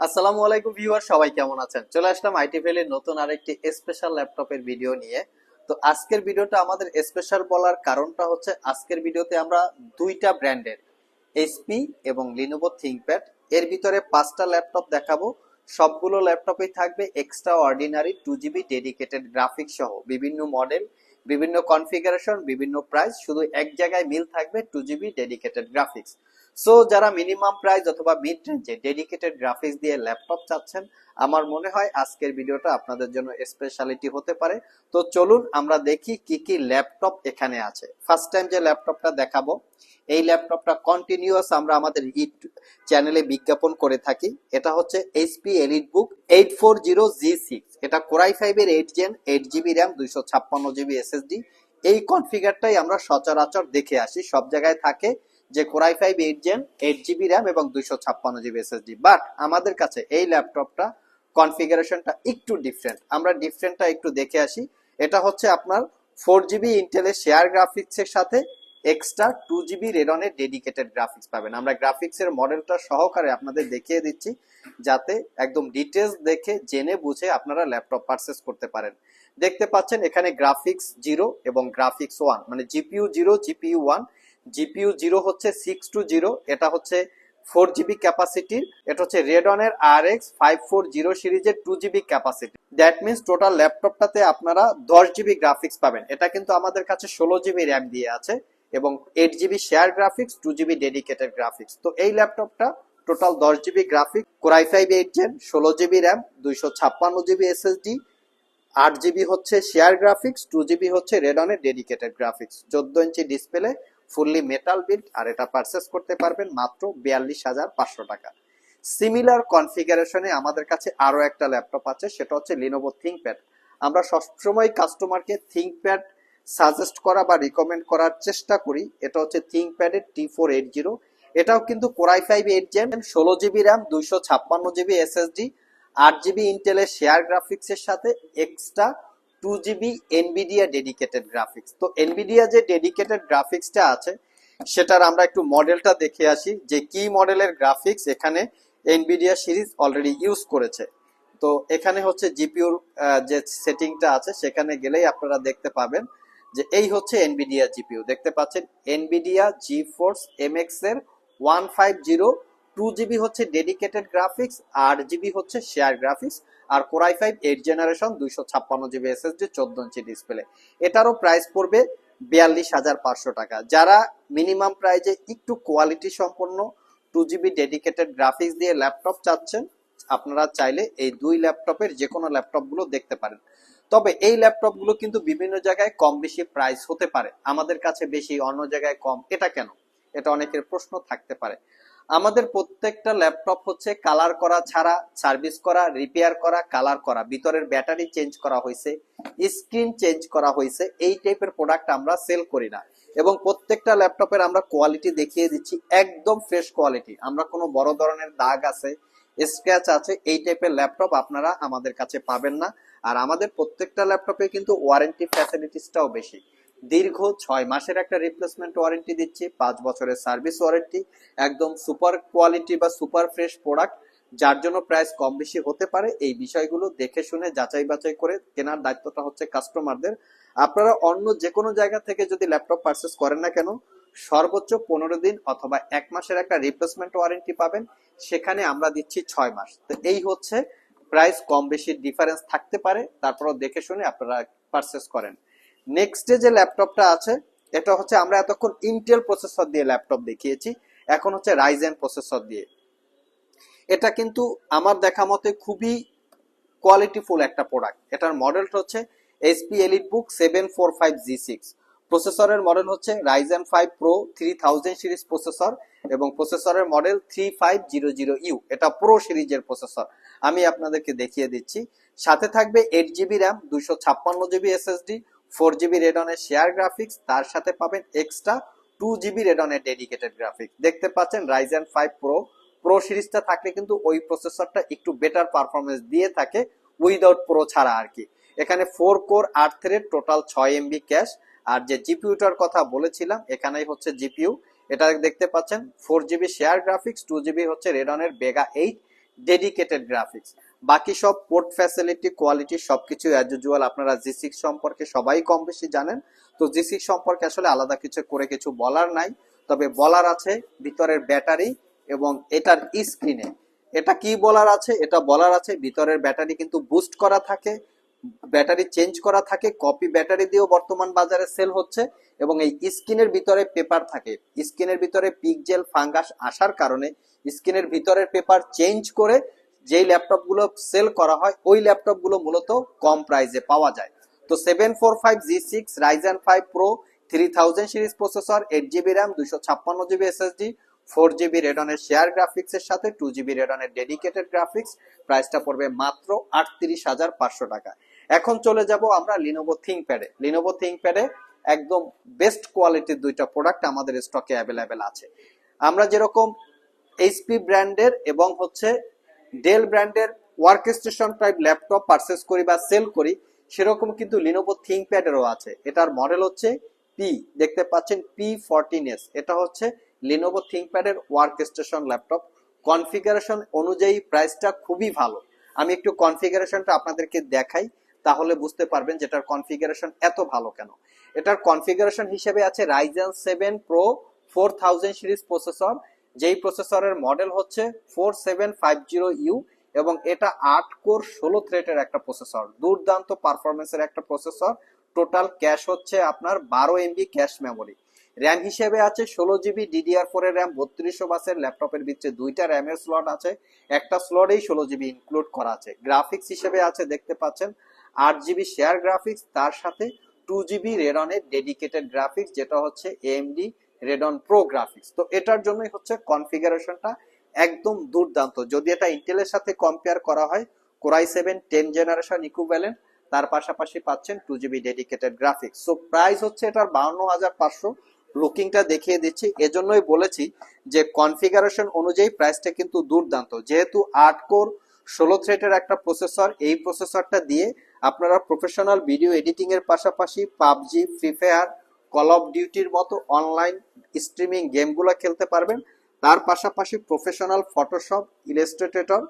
আসসালামু আলাইকুম ভিউয়ার, সবাই কেমন আছেন? চলে আসলাম আইটি ভ্যালির নতুন আরেকটি স্পেশাল ল্যাপটপের ভিডিও নিয়ে। তো আজকের ভিডিওটা আমাদের স্পেশাল বলার কারণটা হচ্ছে, আজকের ভিডিওতে আমরা দুইটা ব্র্যান্ডের এবং লিনোভো এর ভিতরে পাঁচটা ল্যাপটপ দেখাবো। সবগুলো ল্যাপটপেই থাকবে extraordinary two GB dedicated graphics সহ। বিভিন্ন মডেল বিভিন্ন কনফিগারেশন বিভিন্ন প্রাইস শুধু এক জায়গায় মিল থাকবে two GB dedicated graphics so যারা মিনিমাম প্রাইস অথবা মিড রেঞ্জে ডেডিকেটেড গ্রাফিক্স দিয়ে ল্যাপটপ চাচ্ছেন, আমার মনে হয় আজকের ভিডিওটা আপনাদের জন্য স্পেশালিটি হতে পারে। তো চলুন আমরা দেখি কি কি ল্যাপটপ এখানে আছে। ফার্স্ট টাইম যে ল্যাপটপটা দেখাবো, এই ল্যাপটপটা কন্টিনিউয়াস আমরা আমাদের হিট চ্যানেলে বিজ্ঞাপন করে থাকি। এটা হচ্ছে HP Elite book eight four zero G six এটা কোরাই ফাইভের eight gen eight GB RAM দুইশো ছাপ্পান্ন জিবি এসএসডি এই কনফিগারটাই আমরা সচরাচর দেখে আসি, সব জায়গায় থাকে। যে Core i five eight gen eight GB RAM এবং দুইশো ছাপ্পান্ন জিবি এসএসডি বাট আমাদের কাছে এই ল্যাপটপটা কনফিগারেশনটা একটু ডিফারেন্ট আমরা ডিফারেন্টটা একটু দেখে আসি। এটা হচ্ছে আপনার ফোর জিবি ইন্টেলের শেয়ার গ্রাফিক্সের সাথে এক্সট্রা টু জিবি রেডনের ডেডিকেটেড গ্রাফিক্স পাবেন। আমরা গ্রাফিক্সের মডেলটা সহকারে আপনাদের দেখিয়ে দিচ্ছি, যাতে একদম ডিটেলস দেখে, জেনে, বুঝে আপনারা ল্যাপটপ পারচেস করতে পারেন। দেখতে পাচ্ছেন এখানে গ্রাফিক্স জিরো এবং গ্রাফিক্স ওয়ান মানে GPU zero GPU one GPU zero হচ্ছে সিক্স টু জিরো, এটা হচ্ছে ফোর জিবি ক্যাপাসিটির এটা হচ্ছে রেডনের R X five four zero সিরিজের two GB capacity that means total ল্যাপটপটাতে আপনারা দশ জিবি গ্রাফিক্স পাবেন। এটা কিন্তু আমাদের কাছে ষোলো জিবি র্যাম দিয়ে আছে এবং eight GB share graphics two GB dedicated graphics তো এই ল্যাপটপটা টোটাল দশ GB graphics Core i five eight gen ষোলো জিবি র্যাম দুইশো ছাপ্পান্ন জিবি এসএসডি আট জিবি হচ্ছে শেয়ার গ্রাফিক্স টু জিবি হচ্ছে রেডনের ডেডিকেটেড গ্রাফিক্স চোদ্দ ইঞ্চি ডিসপ্লে ফুললি মেটাল বিল্ড আর এটা পারচেস করতে পারবেন মাত্র বিয়াল্লিশ হাজার পাঁচশো টাকা। সিমিলার কনফিগারেশনে আমাদের কাছে আরও একটা ল্যাপটপ আছে, সেটা হচ্ছে লিনোভো থিঙ্কপ্যাড আমরা সবসময় কাস্টমারকে থিঙ্কপ্যাড সাজেস্ট করা বা রিকমেন্ড করার চেষ্টা করি। এটা হচ্ছে থিংকপ্যাডের টি ফোর এইট জিরো এটাও কিন্তু core i five eight gen ষোলো জিবি র্যাম দুইশো ছাপ্পান্ন জিবি এসএসডি আট জিবি ইন্টেলের শেয়ার গ্রাফিক্সের সাথে extra two GB Nvidia dedicated graphics তো এনবিডিয়া যে ডেডিকেটেড গ্রাফিক্সটা আছে, সেটার আমরা একটু মডেলটা দেখে আসি যে কি মডেলের গ্রাফিক্স এখানে এনবিডিয়া সিরিজ অলরেডি ইউজ করেছে। তো এখানে হচ্ছে জিপিউর যে সেটিংটা আছে, সেখানে গেলেই আপনারা দেখতে পাবেন যে এই হচ্ছে এনবিডিয়া জিপিউ দেখতে পাচ্ছেন এনবিডিয়া জি ফোর্স এমএক্স এর one five zero two GB হচ্ছে ডেডিকেটেড গ্রাফিক্স আট জিবি হচ্ছে share graphics R Core i five eight generation দুইশো ছাপ্পান্ন জিবি এসএসডি চোদ্দ ইঞ্চি ডিসপ্লে এটারও প্রাইস পড়বে বিয়াল্লিশ হাজার পাঁচশো টাকা। যারা মিনিমাম প্রাইজে একটু কোয়ালিটি সম্পন্ন টু জিবি ডেডিকেটেড গ্রাফিক্স দিয়ে ল্যাপটপ চাচ্ছেন, আপনারা চাইলে এই দুই ল্যাপটপের যে কোনো ল্যাপটপগুলো দেখতে পারেন। তবে এই ল্যাপটপগুলো কিন্তু বিভিন্ন জায়গায় কম বেশি প্রাইস হতে পারে। আমাদের কাছে বেশি, অন্য জায়গায় কম। এটা কেন? এটা অনেকের প্রশ্ন থাকতে পারে। আমাদের প্রত্যেকটা ল্যাপটপ হচ্ছে কালার করা ছাড়া, সার্ভিস করা, রিপেয়ার করা, কালার করা। ভিতরের ব্যাটারি চেঞ্জ করা হয়েছে, স্ক্রিন চেঞ্জ করা হয়েছে। এই টাইপের প্রোডাক্ট আমরা সেল করি না। এবং প্রত্যেকটা ল্যাপটপের আমরা কোয়ালিটি দেখিয়ে দিচ্ছি, একদম ফ্রেশ কোয়ালিটি। আমরা কোনো বড় ধরনের দাগ আছে, স্ক্র্যাচ আছে, এই টাইপের ল্যাপটপ আপনারা আমাদের কাছে পাবেন না। আর আমাদের প্রত্যেকটা ল্যাপটপে কিন্তু ওয়ারেন্টি ফ্যাসিলিটিসটাও বেশি। দীর্ঘ ছয় মাসের একটা রিপ্লেসমেন্ট ওয়ারেন্টি দিচ্ছি, পাঁচ বছরের সার্ভিস ওয়ারেন্টি একদম সুপার কোয়ালিটি বা সুপার ফ্রেশ প্রোডাক্ট যার জন্য প্রাইস কম বেশি হতে পারে। এই বিষয়গুলো দেখে শুনে যাচাই বাছাই করে কেনার দায়িত্বটা হচ্ছে কাস্টমারদের আপনারা অন্য যে কোনো জায়গা থেকে যদি ল্যাপটপ পারচেস করেন না কেন, সর্বোচ্চ পনেরো দিন অথবা এক মাসের একটা রিপ্লেসমেন্ট ওয়ারেন্টি পাবেন। সেখানে আমরা দিচ্ছি ছয় মাস। তো এই হচ্ছে প্রাইস কম বেশি ডিফারেন্স থাকতে পারে। তারপরও দেখে শুনে আপনারা পারচেস করেন। নেক্সটে যে ল্যাপটপটা আছে, এটা হচ্ছে আমরা এতক্ষণ ইন্টেল প্রসেসর দিয়ে ল্যাপটপ দেখিয়েছি, এখন হচ্ছে রাইজেন প্রসেসর দিয়ে। এটা কিন্তু আমার দেখা মতে খুবই কোয়ালিটিফুল একটা প্রোডাক্ট এটার মডেলটা হচ্ছে HP Elite book seven four five G six প্রসেসরের মডেল হচ্ছে Ryzen five pro three thousand series processor এবং প্রসেসরের model three five zero zero U এটা প্রো সিরিজের প্রসেসর আমি আপনাদেরকে দেখিয়ে দিচ্ছি। সাথে থাকবে এইট জিবি র্যাম দুইশো ছাপ্পান্ন জিবি এসএসডি ফোর জিবি রেডনের শেয়ার গ্রাফিক্স, তার সাথে পাবেন এক্সট্রা টু জিবি রেডনের ডেডিকেটেড গ্রাফিক্স দেখতে পাচ্ছেন রাইজেন ফাইভ প্রো প্রো সিরিজটা থাকলে কিন্তু ওই প্রসেসরটা একটু বেটার পারফরমেন্স দিয়ে থাকে উইদাউট প্রো ছাড়া আর কি। এখানে ফোর কোর আট থ্রেড টোটাল ছয় এমবি ক্যাশ আর যে জিপিউটার কথা বলেছিলাম, এখানেই হচ্ছে জিপিইউ। এটা দেখতে পাচ্ছেন four GB share graphics two GB হচ্ছে রেডনের বেগা এইট ডেডিকেটেড গ্রাফিক্স বাকি সব পোর্ট ফ্যাসিলিটি কোয়ালিটি সবকিছু অ্যাজ ইউজুয়াল আপনারা জি সিক্স সম্পর্কে সবাই কম বেশি জানেন। তো জি সিক্স সম্পর্কে আসলে আলাদা কিছু করে কিছু বলার নাই। তবে বলার আছে ভিতরের ব্যাটারি এবং এটার স্ক্রিনে এটা কি বলার আছে? এটা বলার আছে ভিতরের ব্যাটারি কিন্তু বুস্ট করা থাকে ব্যাটারি চেঞ্জ করা থাকে কপি ব্যাটারি দিয়েও বর্তমান বাজারে সেল হচ্ছে এবং এই স্কিনের ভিতরে পেপার থাকে। স্কিনের ভিতরে পিকজেল ফাঙ্গাস আসার কারণে স্কিনের ভিতরের পেপার চেঞ্জ করে যেই ল্যাপটপগুলো সেল করা হয়, ওই ল্যাপটপগুলো মূলত কম প্রাইসে পাওয়া যায়। তো seven four five G six Ryzen five pro three thousand series processor eight GB RAM দুইশো ছাপ্পান্ন জিবি এসএসডি ফোর জিবি রেডনের শেয়ার গ্রাফিক্স এর সাথে টু জিবি রেডনের ডেডিকেটেড গ্রাফিক্স প্রাইসটা পড়বে মাত্র আটত্রিশ হাজার পাঁচশো টাকা। এখন চলে যাব আমরা লিনোভো থিংপ্যাডে লিনোভো থিংপ্যাডে একদম বেস্ট কোয়ালিটির দুইটা প্রোডাক্ট আমাদের স্টকে অ্যাভেলেবেল আছে। আমরা যেরকম এইচপি ব্র্যান্ডের এবং হচ্ছে ডেল ব্র্যান্ডের workstation type laptop purchase করি বা সেল করি, সেরকম কিন্তু লিনোভো থিংপ্যাডেরও আছে। এটার মডেল হচ্ছে পি দেখতে পাচ্ছেন পি ফোরটিন এস এটা হচ্ছে লিনোভো থিংপ্যাডের ওয়ার্ক স্টেশন ল্যাপটপ কনফিগারেশন অনুযায়ী প্রাইসটা খুবই ভালো। আমি একটু কনফিগারেশনটা আপনাদেরকে দেখাই, তাহলে বুঝতে পারবেন যে এটার কনফিগারেশন এত ভালো কেন। এটার কনফিগারেশন হিসেবে আছে Ryzen seven pro four thousand series processor যেই প্রসেসরের মডেল হচ্ছে four seven five zero U এবং এটা আট কোর ষোলো থ্রেটের একটা প্রসেসর। দুর্দান্ত পারফরমেন্সের একটা প্রসেসর। টোটাল ক্যাশ হচ্ছে আপনার বারো এমবি ক্যাশ মেমোরি র্যাম হিসেবে আছে ষোলো জিবি ডিডিআর ফোর এর র্যাম বত্রিশশো বাসের ল্যাপটপের ভিতরে দুইটা র্যামের স্লট আছে। একটা স্লটেই ষোলো জিবি ইনক্লুড করা আছে। গ্রাফিক্স হিসেবে আছে, দেখতে পাচ্ছেন, আট জিবি শেয়ার গ্রাফিক্স তার সাথে টু জিবি রেডনের ডেডিকেটেড গ্রাফিক্স যেটা হচ্ছে এএমডি রেডন প্রো গ্রাফিক্স তো এটার জন্যই হচ্ছে কনফিগারেশনটা একদম দুর্দান্ত। যদি এটা ইন্টেলের সাথে কম্পেয়ার করা হয় Core i seven ten generation equivalent তার পাশাপাশি পাচ্ছেন two GB dedicated graphics so price হচ্ছে এটার বাউন্ন হাজার পাঁচশো। লুকিংটা দেখিয়ে দিচ্ছি। এজন্যই বলেছি যে কনফিগারেশন অনুযায়ী প্রাইসটা কিন্তু দুর্দান্ত। যেহেতু আট কোর, ষোলো থ্রেটের একটা প্রসেসর এই প্রসেসরটা দিয়ে আপনারা প্রফেশনাল ভিডিও এডিটিং এর পাশাপাশি PUBG Free Fire Call of ডিউটির মতো অনলাইন স্ট্রিমিং গেমগুলো খেলতে পারবেন। তার পাশাপাশি professional Photoshop Illustrator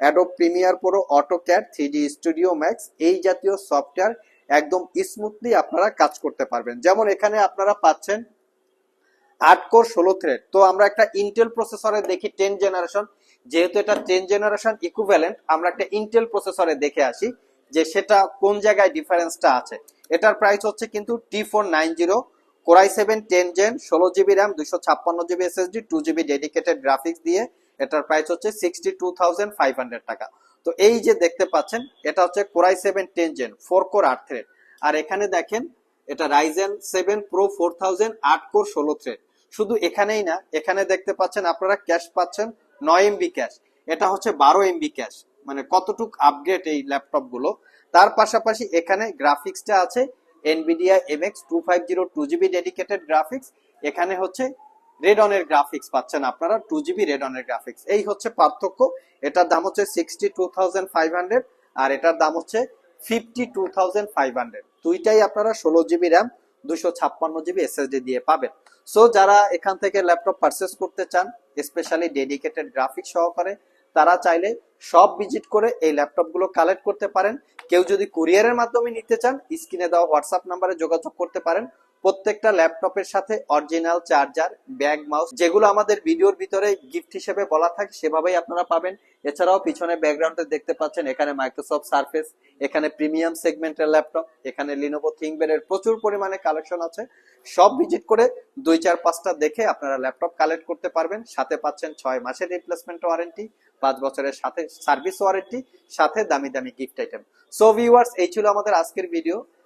Adobe Premiere Pro AutoCAD three D Studio Max এই জাতীয় সফটওয়্যার একদম স্মুথলি আপনারা কাজ করতে পারবেন। যেমন এখানে আপনারা পাচ্ছেন আট কোর ষোলো থ্রেড তো আমরা একটা ইন্টেল প্রসেসরে দেখি টেন জেনারেশন যেহেতু এটা টেন জেনারেশন ইকুভ্যালেন্ট আমরা একটা ইন্টেল প্রসেসরে দেখে আসি। যে সেটা কোন জায়গায় ডিফারেন্সটা আছে। এটার প্রাইস হচ্ছে কিন্তু T four nine zero Core i seven ten gen ষোলো জিবি র্যাম দুশো ছাপ্পান্ন GB SSD two GB dedicated graphics দিয়ে এটার প্রাইস হচ্ছে sixty two thousand five hundred টাকা। তো এই যে দেখতে পাচ্ছেন, এটা হচ্ছে Core i seven ten gen four core আট থ্রেড আর এখানে দেখেন, এটা Ryzen seven pro four thousand আট কোর ষোলো থ্রেড শুধু এখানেই না, এখানে দেখতে পাচ্ছেন আপনারা ক্যাশ পাচ্ছেন নয় এমবি ক্যাশ এটা হচ্ছে বারো এমবি ক্যাশ মানে কতটুক আপগ্রেড এই ল্যাপটপগুলো। তার পাশাপাশি এখানে গ্রাফিক্সটা আছে Nvidia M X two five zero two GB dedicated graphics এখানে হচ্ছে রেডনের গ্রাফিক্স পাচ্ছেন আপনারা টু জিবি রেডনের গ্রাফিক্স এই হচ্ছে পার্থক্য, এটার দাম হচ্ছে sixty two thousand five hundred আর এটার দাম হচ্ছে fifty two thousand five hundred দুইটাই আপনারা ষোলো জিবি র্যাম দুশো ছাপ্পান্ন জিবি এসএসডি দিয়ে পাবেন। সো যারা এখান থেকে ল্যাপটপ পারচেস করতে চান স্পেশালি ডেডিকেটেড গ্রাফিক্স সহকারে তারা চাইলে সব ভিজিট করে এই ল্যাপটপগুলো কালেক্ট করতে পারেন। কেউ যদি কুরিয়ারের মাধ্যমে নিতে চান, স্ক্রিনে দেওয়া হোয়াটসঅ্যাপ নাম্বারে যোগাযোগ করতে পারেন। প্রত্যেকটা ল্যাপটপের সাথে অরিজিনাল চার্জার ব্যাগ মাউস যেগুলো আমাদের ভিডিওর ভিতরে গিফট হিসেবে বলা থাকে, সেভাবেই আপনারা পাবেন। এছাড়াও পিছনে ব্যাকগ্রাউন্ডে দেখতে পাচ্ছেন, এখানে মাইক্রোসফট সার্ফেস এখানে প্রিমিয়াম সেগমেন্টের ল্যাপটপ এখানে লিনোভো থিংকবেড প্রচুর পরিমাণে কালেকশন আছে। সব ভিজিট করে দুই, চার, পাঁচটা দেখে আপনারা ল্যাপটপ কালেক্ট করতে পারবেন। সাথে পাচ্ছেন ছয় মাসের রিপ্লেসমেন্ট ওয়ারেন্টি পাঁচ বছরের সাথে সার্ভিস ওয়ারেন্টি সাথে দামি দামি গিফট আইটেম সো ভিউয়ার্স এই ছিল আমাদের আজকের ভিডিও